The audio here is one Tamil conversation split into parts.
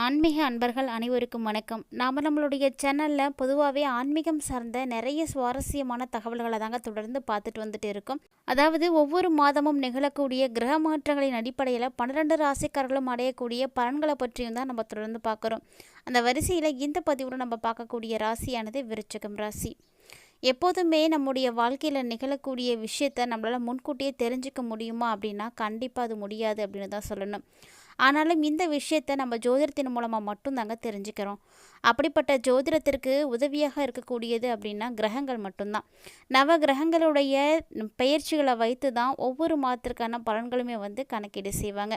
ஆன்மீக அன்பர்கள் அனைவருக்கும் வணக்கம். நாம் நம்மளுடைய சேனலில் பொதுவாகவே ஆன்மீகம் சார்ந்த நிறைய சுவாரஸ்யமான தகவல்களை தாங்க தொடர்ந்து பார்த்துட்டு வந்துட்டு இருக்கோம். அதாவது ஒவ்வொரு மாதமும் நிகழக்கூடிய கிரக மாற்றங்களின் அடிப்படையில் பன்னிரெண்டு ராசிக்காரர்களும் அடையக்கூடிய பலன்களை பற்றியும் தான் நம்ம தொடர்ந்து பார்க்குறோம். அந்த வரிசையில் இந்த பதிவில் நம்ம பார்க்கக்கூடிய ராசியானது விருச்சகம் ராசி. எப்போதுமே நம்முடைய வாழ்க்கையில் நிகழக்கூடிய விஷயத்த நம்மளால் முன்கூட்டியே தெரிஞ்சுக்க முடியுமா அப்படின்னா கண்டிப்பாக அது முடியாது அப்படின்னு தான் சொல்லணும். ஆனாலும் இந்த விஷயத்தை நம்ம ஜோதிடத்தின் மூலமாக மட்டும்தாங்க தெரிஞ்சுக்கிறோம். அப்படிப்பட்ட ஜோதிடத்திற்கு உதவியாக இருக்கக்கூடியது அப்படின்னா கிரகங்கள் மட்டும்தான். நவ கிரகங்களுடைய பயிற்சிகளை வைத்து தான் ஒவ்வொரு மாதத்திற்கான பலன்களுமே வந்து கணக்கீடு செய்வாங்க.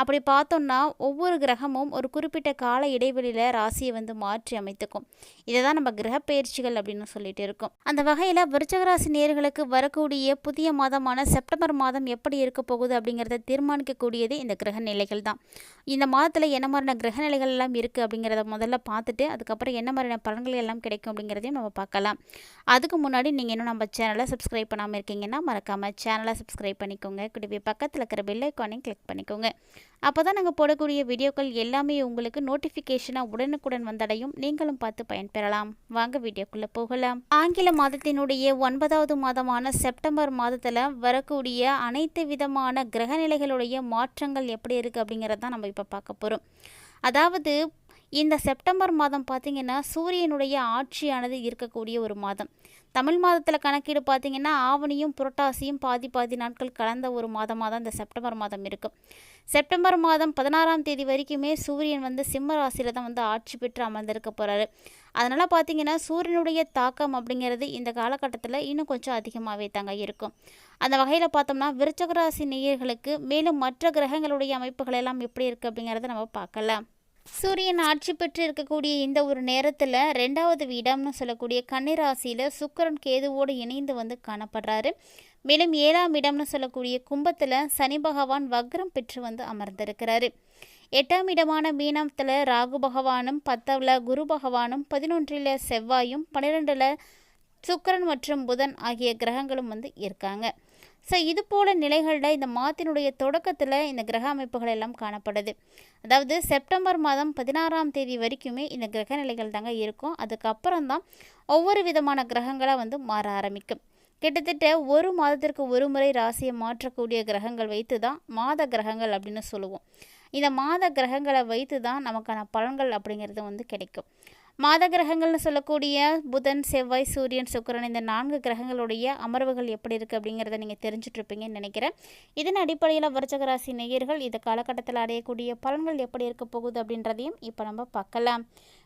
அப்படி பார்த்தோம்னா ஒவ்வொரு கிரகமும் ஒரு குறிப்பிட்ட கால இடைவெளியில் ராசியை வந்து மாற்றி அமைத்துக்கும். இதை தான் நம்ம கிரக பயிற்சிகள் அப்படின்னு சொல்லிட்டு இருக்கோம். அந்த வகையில் விருச்சகராசி நேர்களுக்கு வரக்கூடிய புதிய மாதமான செப்டம்பர் மாதம் எப்படி இருக்க போகுது அப்படிங்கிறத தீர்மானிக்கக்கூடியது இந்த கிரக நிலைகள் தான் இந்த மாதத்தில் என்ன மாதிரியான கிரக நிலைகள் எல்லாம் இருக்குது அப்படிங்கிறத முதல்ல பார்த்துட்டு அதுக்கப்புறம் என்ன மாதிரியான பலன்கள் எல்லாம் கிடைக்கும் அப்படிங்கிறதையும் நம்ம பார்க்கலாம். அதுக்கு முன்னாடி நீங்கள் இன்னும் நம்ம சேனலை சப்ஸ்கிரைப் பண்ணாமல் இருக்கீங்கன்னா மறக்காமல் சேனலை சப்ஸ்கிரைப் பண்ணிக்கோங்க. கூடவே பக்கத்தில் இருக்கிற பெல் ஐக்கானையும் கிளிக் பண்ணிக்கோங்க. அப்போ தான் நாங்கள் போடக்கூடிய வீடியோக்கள் எல்லாமே உங்களுக்கு நோட்டிஃபிகேஷனாக உடனுக்குடன் வந்தடையும். நீங்களும் பார்த்து பயன்பெறலாம். வாங்க வீடியோக்குள்ளே போகலாம். ஆங்கில மாதத்தினுடைய ஒன்பதாவது மாதமான செப்டம்பர் மாதத்தில் வரக்கூடிய அனைத்து விதமான கிரகநிலைகளுடைய மாற்றங்கள் எப்படி இருக்குது அப்படிங்கிறத தான் நம்ம இப்போ பார்க்க போகிறோம் அதாவது இந்த செப்டம்பர் மாதம் பார்த்திங்கன்னா சூரியனுடைய ஆட்சியானது இருக்கக்கூடிய ஒரு மாதம். தமிழ் மாதத்தில் கணக்கீடு பார்த்திங்கன்னா ஆவணியும் புரட்டாசியும் பாதி பாதி நாட்கள் கலந்த ஒரு மாதமாக தான் இந்த செப்டம்பர் மாதம் இருக்கும் செப்டம்பர் மாதம் பதினாறாம் தேதி வரைக்குமே சூரியன் வந்து சிம்ம ராசியில் தான் வந்து ஆட்சி பெற்று அமர்ந்திருக்க போகிறாரு அதனால் பார்த்திங்கன்னா சூரியனுடைய தாக்கம் அப்படிங்கிறது இந்த காலகட்டத்தில் இன்னும் கொஞ்சம் அதிகமாகவே தாங்க இருக்கும். அந்த வகையில் பார்த்தோம்னா விருச்சகராசி நேயர்களுக்கு மேலும் மற்ற கிரகங்களுடைய அமைப்புகள் எல்லாம் எப்படி இருக்குது அப்படிங்கிறத நம்ம பார்க்கலாம். சூரியன் ஆட்சி பெற்று இருக்கக்கூடிய இந்த ஒரு நேரத்தில் ரெண்டாவது வீடம்னு சொல்லக்கூடிய கன்னிராசியில் சுக்கரன் கேதுவோடு இணைந்து வந்து காணப்படுறாரு. மேலும் ஏழாம் இடம்னு சொல்லக்கூடிய கும்பத்தில் சனி பகவான் வக்ரம் பெற்று வந்து அமர்ந்திருக்கிறாரு. எட்டாம் இடமான மீனத்தில் ராகு பகவானும் பத்தில் குரு பகவானும் பதினொன்றில் செவ்வாயும் பன்னிரெண்டில் சுக்கரன் மற்றும் புதன் ஆகிய கிரகங்களும் வந்து இருக்காங்க. ஸோ இது போல் நிலைகளில் இந்த மாதத்தினுடைய தொடக்கத்தில் இந்த கிரக அமைப்புகள் எல்லாம் காணப்படுது. அதாவது செப்டம்பர் மாதம் பதினாறாம் தேதி வரைக்குமே இந்த கிரக நிலைகள் தாங்க இருக்கும். அதுக்கப்புறம் தான் ஒவ்வொரு விதமான கிரகங்களாக வந்து மாற ஆரம்பிக்கும். கிட்டத்தட்ட ஒரு மாதத்திற்கு ஒரு முறை ராசியை மாற்றக்கூடிய கிரகங்கள் வைத்து தான் மாத கிரகங்கள் அப்படின்னு சொல்லுவோம். இந்த மாத கிரகங்களை வைத்து தான் நமக்கான பலன்கள் அப்படிங்கிறது வந்து கிடைக்கும். மாத கிரகங்கள்னு சொல்லக்கூடிய புதன் செவ்வாய் சூரியன் சுக்கரன் இந்த நான்கு கிரகங்களுடைய அமர்வுகள் எப்படி இருக்குது அப்படிங்கிறத நீங்கள் தெரிஞ்சுட்ருப்பீங்கன்னு நினைக்கிறேன். இதன் அடிப்படையில் விருச்சக நேயர்கள் இந்த காலகட்டத்தில் அடையக்கூடிய பலன்கள் எப்படி இருக்க போகுது அப்படின்றதையும் இப்போ நம்ம பார்க்கலாம்.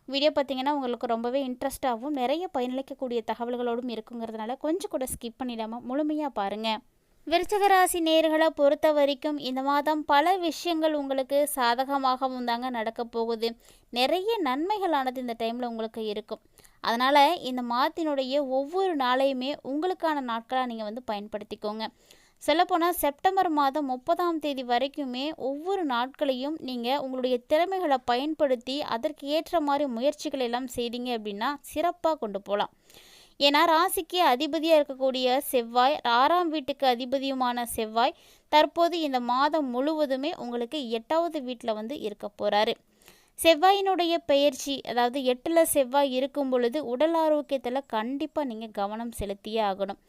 வீடியோ பார்த்தீங்கன்னா உங்களுக்கு ரொம்பவே இன்ட்ரெஸ்ட்டாகவும் நிறைய பயனளிக்கக்கூடிய தகவல்களோடும் இருக்குங்கிறதுனால கொஞ்சம் கூட ஸ்கிப் பண்ணிடாமல் முழுமையாக பாருங்கள் விருச்சகராசி நேர்களை பொறுத்த வரைக்கும் இந்த மாதம் பல விஷயங்கள் உங்களுக்கு சாதகமாகவும் தாங்க நடக்க போகுது. நிறைய நன்மைகளானது இந்த டைமில் உங்களுக்கு இருக்கும். அதனால் இந்த மாதத்தினுடைய ஒவ்வொரு நாளையுமே உங்களுக்கான நாட்களாக நீங்கள் வந்து பயன்படுத்திக்கோங்க. சொல்லப்போனால் செப்டம்பர் மாதம் முப்பதாம் தேதி வரைக்குமே ஒவ்வொரு நாட்களையும் நீங்கள் உங்களுடைய திறமைகளை பயன்படுத்தி அதற்கு ஏற்ற மாதிரி முயற்சிகள் எல்லாம் செய்தீங்க அப்படின்னா சிறப்பாக கொண்டு போகலாம் ஏன்னா ராசிக்கு அதிபதியாக இருக்கக்கூடிய செவ்வாய் ஆறாம் வீட்டுக்கு அதிபதியுமான செவ்வாய் தற்போது இந்த மாதம் முழுவதுமே உங்களுக்கு எட்டாவது வீட்டில் வந்து இருக்க போகிறாரு செவ்வாயினுடைய பெயர்ச்சி அதாவது எட்டில் செவ்வாய் இருக்கும் பொழுது உடல் ஆரோக்கியத்தில் கண்டிப்பாக நீங்கள் கவனம் செலுத்தியே ஆகணும்.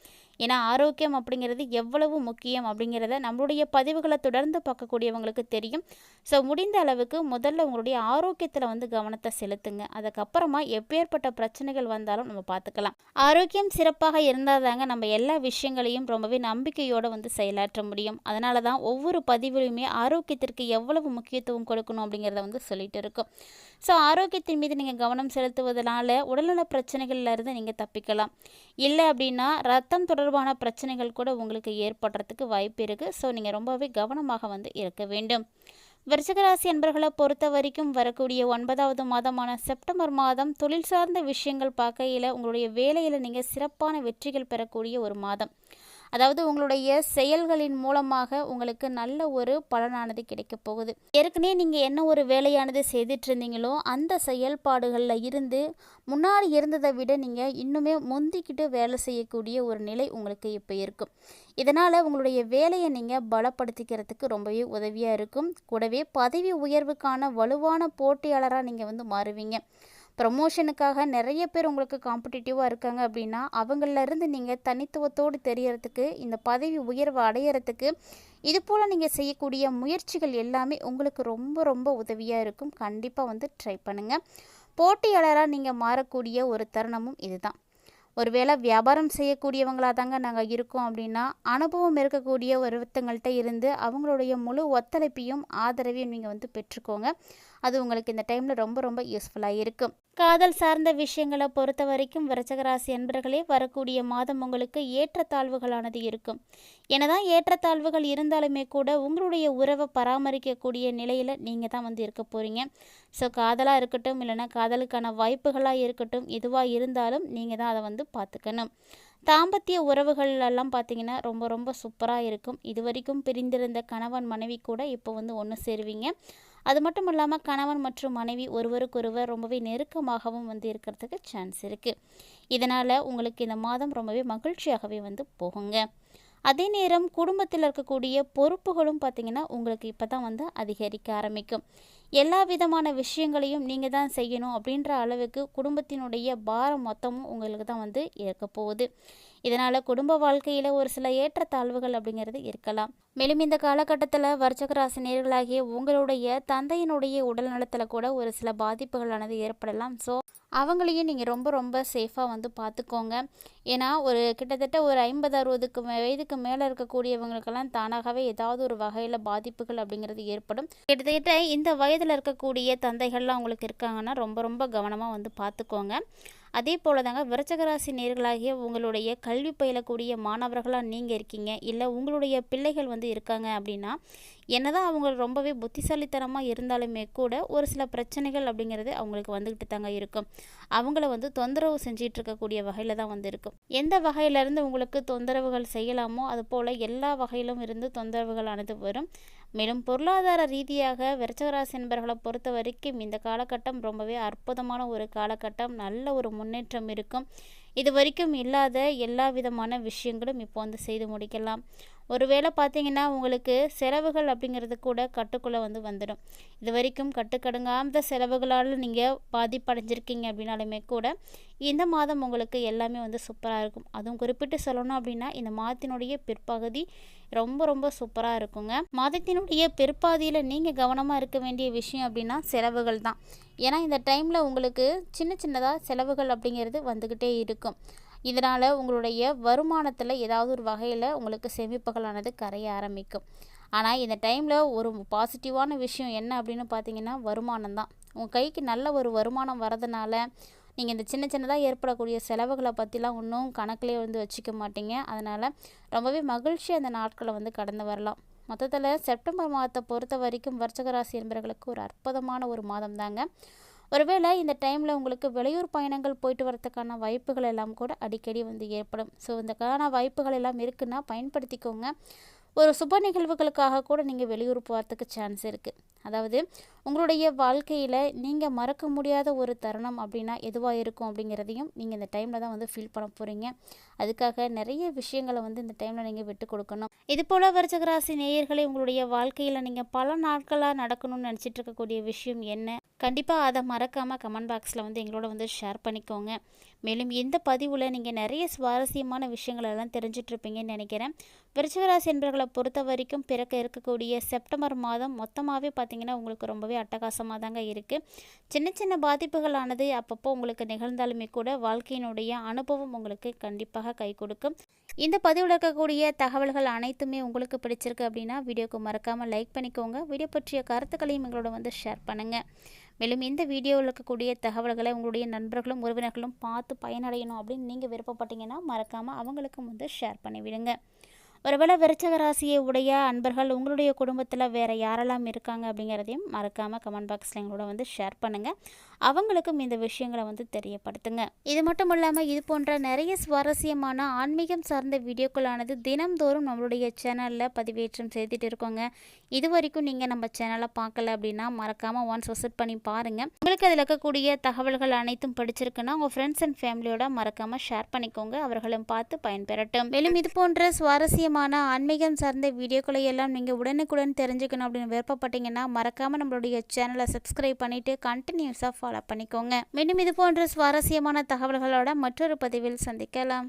ஏன்னா ஆரோக்கியம் அப்படிங்கிறது எவ்வளவு முக்கியம் அப்படிங்கிறத நம்மளுடைய பதிவுகளை தொடர்ந்து பார்க்கக்கூடியவங்களுக்கு தெரியும். ஸோ முடிந்த அளவுக்கு முதல்ல உங்களுடைய ஆரோக்கியத்தில் வந்து கவனத்தை செலுத்துங்க. அதுக்கப்புறமா எப்பேற்பட்ட பிரச்சனைகள் வந்தாலும் நம்ம பார்த்துக்கலாம். ஆரோக்கியம் சிறப்பாக இருந்தால் தாங்க நம்ம எல்லா விஷயங்களையும் ரொம்பவே நம்பிக்கையோடு வந்து செயலாற்ற முடியும். அதனால தான் ஒவ்வொரு பதிவிலையுமே ஆரோக்கியத்திற்கு எவ்வளவு முக்கியத்துவம் கொடுக்கணும் அப்படிங்கிறத வந்து சொல்லிட்டு இருக்கோம். ஸோ ஆரோக்கியத்தின் மீது நீங்கள் கவனம் செலுத்துவதனால உடல்நல பிரச்சனைகள்லேருந்து நீங்கள் தப்பிக்கலாம். இல்லை அப்படின்னா ரத்தம் தொடர்பான பிரச்சனைகள் கூட உங்களுக்கு ஏற்படுறதுக்கு வாய்ப்பு இருக்குது ஸோ நீங்கள் ரொம்பவே கவனமாக வந்து இருக்க வேண்டும். விருச்சகராசி அன்பர்களை பொறுத்த வரைக்கும் வரக்கூடிய ஒன்பதாவது மாதமான செப்டம்பர் மாதம் தொழில் சார்ந்த விஷயங்கள் பார்க்கையில் உங்களுடைய வேலையில் நீங்கள் சிறப்பான வெற்றிகள் பெறக்கூடிய ஒரு மாதம். அதாவது உங்களுடைய செயல்களின் மூலமாக உங்களுக்கு நல்ல ஒரு பலனானது கிடைக்க போகுது. ஏற்கனவே நீங்கள் என்ன ஒரு வேலையானது செய்துட்டு இருந்தீங்களோ அந்த செயல்பாடுகளில் இருந்து முன்னாடி இருந்ததை விட நீங்கள் இன்னுமே முந்திக்கிட்டு வேலை செய்யக்கூடிய ஒரு நிலை உங்களுக்கு இப்போ இருக்கும். இதனால் உங்களுடைய வேலையை நீங்கள் பலப்படுத்திக்கிறதுக்கு ரொம்பவே உதவியாக இருக்கும். கூடவே பதவி உயர்வுக்கான வலுவான போட்டியாளராக நீங்கள் வந்து மாறுவீங்க. ப்ரமோஷனுக்காக நிறைய பேர் உங்களுக்கு காம்படிட்டிவாக இருக்காங்க அப்படின்னா அவங்களிருந்து நீங்கள் தனித்துவத்தோடு தெரியறதுக்கு இந்த பதவி உயர்வு அடையிறதுக்கு இது போல் நீங்கள் செய்யக்கூடிய முயற்சிகள் எல்லாமே உங்களுக்கு ரொம்ப ரொம்ப உதவியாக இருக்கும். கண்டிப்பாக வந்து ட்ரை பண்ணுங்கள் போட்டியாளராக நீங்கள் மாறக்கூடிய ஒரு தருணமும் இதுதான். ஒருவேளை வியாபாரம் செய்யக்கூடியவங்களாக தாங்க நாங்கள் இருக்கோம் அப்படின்னா அனுபவம் இருக்கக்கூடிய ஒருத்தங்கள்கிட்ட இருந்து அவங்களுடைய முழு ஒத்துழைப்பையும் ஆதரவையும் நீங்கள் வந்து பெற்றுக்கோங்க. அது உங்களுக்கு இந்த டைமில் ரொம்ப ரொம்ப யூஸ்ஃபுல்லாக இருக்கும். காதல் சார்ந்த விஷயங்களை பொறுத்த வரைக்கும் விரச்சகராசி என்பர்களே வரக்கூடிய மாதம் உங்களுக்கு ஏற்றத்தாழ்வுகளானது இருக்கும். என்னதான் ஏற்றத்தாழ்வுகள் இருந்தாலுமே கூட உங்களுடைய உறவை பராமரிக்கக்கூடிய நிலையில் நீங்கள் தான் வந்து இருக்க போகிறீங்க ஸோ காதலாக இருக்கட்டும் இல்லைன்னா காதலுக்கான வாய்ப்புகளாக இருக்கட்டும் எதுவாக இருந்தாலும் நீங்கள் தான் அதை வந்து பார்த்துக்கணும். தாம்பத்திய உறவுகளெல்லாம் பார்த்தீங்கன்னா ரொம்ப ரொம்ப சூப்பராக இருக்கும். இது வரைக்கும் பிரிந்திருந்த கணவன் மனைவி கூட இப்போ வந்து ஒன்று சேருவீங்க. அது மட்டும் இல்லாமல் கணவன் மற்றும் மனைவி ஒருவருக்கொருவர் ரொம்பவே நெருக்கமாகவும் வந்து இருக்கிறதுக்கு சான்ஸ் இருக்குது இதனால் உங்களுக்கு இந்த மாதம் ரொம்பவே மகிழ்ச்சியாகவே வந்து போகுங்க. அதே நேரம் குடும்பத்தில் இருக்கக்கூடிய பொறுப்புகளும் பார்த்திங்கன்னா உங்களுக்கு இப்போ தான் வந்து அதிகரிக்க ஆரம்பிக்கும். எல்லா விதமான விஷயங்களையும் நீங்கள் தான் செய்யணும் அப்படின்ற அளவுக்கு குடும்பத்தினுடைய பாரம் மொத்தமும் உங்களுக்கு தான் வந்து இருக்க போகுது. இதனால் குடும்ப வாழ்க்கையில் ஒரு சில ஏற்றத்தாழ்வுகள் அப்படிங்கிறது இருக்கலாம். மேலும் இந்த காலகட்டத்தில் வர்ச்சகராசி நேர்களாகிய உங்களுடைய தந்தையினுடைய உடல் நலத்தில் கூட ஒரு சில பாதிப்புகளானது ஏற்படலாம். ஸோ அவங்களையும் நீங்கள் ரொம்ப ரொம்ப சேஃபாக வந்து பார்த்துக்கோங்க ஏன்னா ஒரு கிட்டத்தட்ட ஒரு ஐம்பது அறுபதுக்கு வயதுக்கு மேலே இருக்கக்கூடியவங்களுக்கெல்லாம் தானாகவே ஏதாவது ஒரு வகையில் பாதிப்புகள் அப்படிங்கிறது ஏற்படும். கிட்டத்தட்ட இந்த வயதில் இருக்கக்கூடிய தந்தைகள்லாம் உங்களுக்கு இருக்காங்கன்னா ரொம்ப ரொம்ப கவனமாக வந்து பார்த்துக்கோங்க. அதே போல் தாங்க விரச்சகராசி நேர்களாகிய உங்களுடைய கல்வி பயிலக்கூடிய மாணவர்களாக நீங்கள் இருக்கீங்க. இல்லை உங்களுடைய பிள்ளைகள் வந்து இருக்காங்க அப்படின்னா என்னதான் அவங்க ரொம்பவே புத்திசாலித்தனமாக இருந்தாலுமே கூட ஒரு சில பிரச்சனைகள் அப்படிங்கிறது அவங்களுக்கு வந்துக்கிட்டு தாங்க இருக்கும். அவங்கள வந்து தொந்தரவு செஞ்சிட்டு இருக்கக்கூடிய வகையில் தான் வந்து இருக்கும். எந்த வகையிலேருந்து உங்களுக்கு தொந்தரவுகள் செய்யலாமோ அது போல் எல்லா வகையிலும் இருந்து தொந்தரவுகள் தொந்தரவுகளானது வரும். மேலும் பொருளாதார ரீதியாக விரச்சகராசி என்பர்களை பொறுத்த வரைக்கும் இந்த காலகட்டம் ரொம்பவே அற்புதமான ஒரு காலகட்டம். நல்ல ஒரு முன்னேற்றம் இருக்கும். இது வரைக்கும் இல்லாத எல்லா விதமான விஷயங்களும் இப்போ வந்து செய்து முடிக்கலாம். ஒருவேளை பார்த்தீங்கன்னா உங்களுக்கு செலவுகள் அப்படிங்கிறது கூட கட்டுக்குள்ளே வந்து வந்துடும். இது வரைக்கும் கட்டுக்கடுங்காத செலவுகளால் நீங்கள் பாதிப்படைஞ்சிருக்கீங்க அப்படின்னாலுமே கூட இந்த மாதம் உங்களுக்கு எல்லாமே வந்து சூப்பராக இருக்கும். அதுவும் குறிப்பிட்டு சொல்லணும் அப்படின்னா இந்த மாதத்தினுடைய பிற்பகுதி ரொம்ப ரொம்ப சூப்பராக இருக்குங்க. மாதத்தினுடைய பிற்பாதியில் நீங்கள் கவனமாக இருக்க வேண்டிய விஷயம் அப்படின்னா செலவுகள் தான். ஏன்னா இந்த டைமில் உங்களுக்கு சின்ன சின்னதாக செலவுகள் அப்படிங்கிறது வந்துக்கிட்டே இருக்கும். இதனால் உங்களுடைய வருமானத்தில் ஏதாவது ஒரு வகையில் உங்களுக்கு சேமிப்புகளானது கரைய ஆரம்பிக்கும். ஆனால் இந்த டைமில் ஒரு பாசிட்டிவான விஷயம் என்ன அப்படின்னு பார்த்தீங்கன்னா வருமானம் தான். உங்கள் கைக்கு நல்ல ஒரு வருமானம் வரதுனால நீங்கள் இந்த சின்ன சின்னதாக ஏற்படக்கூடிய செலவுகளை பற்றிலாம் ஒன்றும் கணக்கிலே வந்து வச்சுக்க மாட்டீங்க. அதனால் ரொம்பவே மகிழ்ச்சி அந்த நாட்களை வந்து கடந்து வரலாம். மொத்தத்தில் செப்டம்பர் மாதத்தை பொறுத்த வரைக்கும் வர்ச்சகராசி என்பவர்களுக்கு ஒரு அற்புதமான ஒரு மாதம் தாங்க ஒருவேளை இந்த டைமில் உங்களுக்கு வெளியூர் பயணங்கள் போயிட்டு வரதுக்கான வாய்ப்புகள் எல்லாம் கூட அடிக்கடி வந்து ஏற்படும். ஸோ இந்தக்கான வாய்ப்புகள் எல்லாம் இருக்குன்னா பயன்படுத்திக்கோங்க. ஒரு சுப நிகழ்வுகளுக்காக கூட நீங்கள் வெளியூர் போகிறதுக்கு சான்ஸ் இருக்குது அதாவது உங்களுடைய வாழ்க்கையில் நீங்கள் மறக்க முடியாத ஒரு தருணம் அப்படின்னா எதுவாக இருக்கும் அப்படிங்கிறதையும் நீங்கள் இந்த டைமில் தான் வந்து ஃபீல் பண்ண போகிறீங்க அதுக்காக நிறைய விஷயங்களை வந்து இந்த டைமில் நீங்கள் விட்டு கொடுக்கணும். இது போல் வருஷகராசி நேயர்களை உங்களுடைய வாழ்க்கையில் நீங்கள் பல நாட்களாக நடக்கணும்னு நினச்சிட்டு இருக்கக்கூடிய விஷயம் என்ன? கண்டிப்பாக அதை மறக்காமல் கமெண்ட் பாக்ஸில் வந்து எங்களோட வந்து ஷேர் பண்ணிக்கோங்க. மேலும் இந்த பதிவில் நீங்கள் நிறைய சுவாரஸ்யமான விஷயங்களெல்லாம் தெரிஞ்சிட்ருப்பீங்கன்னு நினைக்கிறேன். விருச்சிகராசி என்பர்களை பொறுத்த வரைக்கும் பிறக்க இருக்கக்கூடிய செப்டம்பர் மாதம் மொத்தமாகவே பார்த்திங்கன்னா உங்களுக்கு ரொம்பவே அட்டகாசமாக தாங்க இருக்குது சின்ன சின்ன பாதிப்புகளானது அப்பப்போ உங்களுக்கு நிகழ்ந்தாலுமே கூட வாழ்க்கையினுடைய அனுபவம் உங்களுக்கு கண்டிப்பாக கை கொடுக்கும். இந்த பதிவில் இருக்கக்கூடிய தகவல்கள் அனைத்துமே உங்களுக்கு பிடிச்சிருக்கு அப்படின்னா வீடியோக்கு மறக்காமல் லைக் பண்ணிக்கோங்க. வீடியோ பற்றிய கருத்துக்களையும் எங்களோட வந்து ஷேர் பண்ணுங்கள் மேலும் இந்த வீடியோவில் இருக்கக்கூடிய தகவல்களை உங்களுடைய நண்பர்களும் உறவினர்களும் பார்த்து பயனடையணும் அப்படின்னு நீங்கள் விருப்பப்பட்டீங்கன்னா மறக்காமல் அவங்களுக்கும் வந்து ஷேர் பண்ணிவிடுங்க. ஒருவேளை விருச்சக ராசியை உடைய அன்பர்கள் உங்களுடைய குடும்பத்தில் வேறு யாரெல்லாம் இருக்காங்க அப்படிங்கிறதையும் மறக்காமல் கமெண்ட் பாக்ஸில் எங்களோட வந்து ஷேர் பண்ணுங்கள் அவங்களுக்கும் இந்த விஷயங்களை வந்து தெரியப்படுத்துங்க. இது மட்டும் இல்லாமல் இது போன்ற நிறைய சுவாரஸ்யமான ஆன்மீகம் சார்ந்த வீடியோக்களானது தினம்தோறும் நம்மளுடைய சேனலில் பதிவேற்றம் செய்துட்டு இருக்கோங்க. இது வரைக்கும் நீங்கள் நம்ம சேனலை பார்க்கல அப்படின்னா மறக்காமல் ஒன்ஸ் விசிட் பண்ணி பாருங்கள் உங்களுக்கு அதில் இருக்கக்கூடிய தகவல்கள் அனைத்தும் படிச்சிருக்குன்னா உங்கள் ஃப்ரெண்ட்ஸ் அண்ட் ஃபேமிலியோட மறக்காமல் ஷேர் பண்ணிக்கோங்க. அவர்களும் பார்த்து பயன்பெறட்டும். மேலும் இது போன்ற சுவாரஸ்யமான ஆன்மீகம் சார்ந்த வீடியோக்களை எல்லாம் நீங்கள் உடனுக்குடன் தெரிஞ்சுக்கணும் அப்படின்னு விருப்பப்பட்டீங்கன்னா மறக்காமல் நம்மளுடைய சேனலை சப்ஸ்கிரைப் பண்ணிவிட்டு கண்டினியூஸாக ஃபாலோ பண்ணிக்கோங்க. மீண்டும் இது போன்ற சுவாரஸ்யமான தகவல்களோட மற்றொரு பதிவில் சந்திக்கலாம்.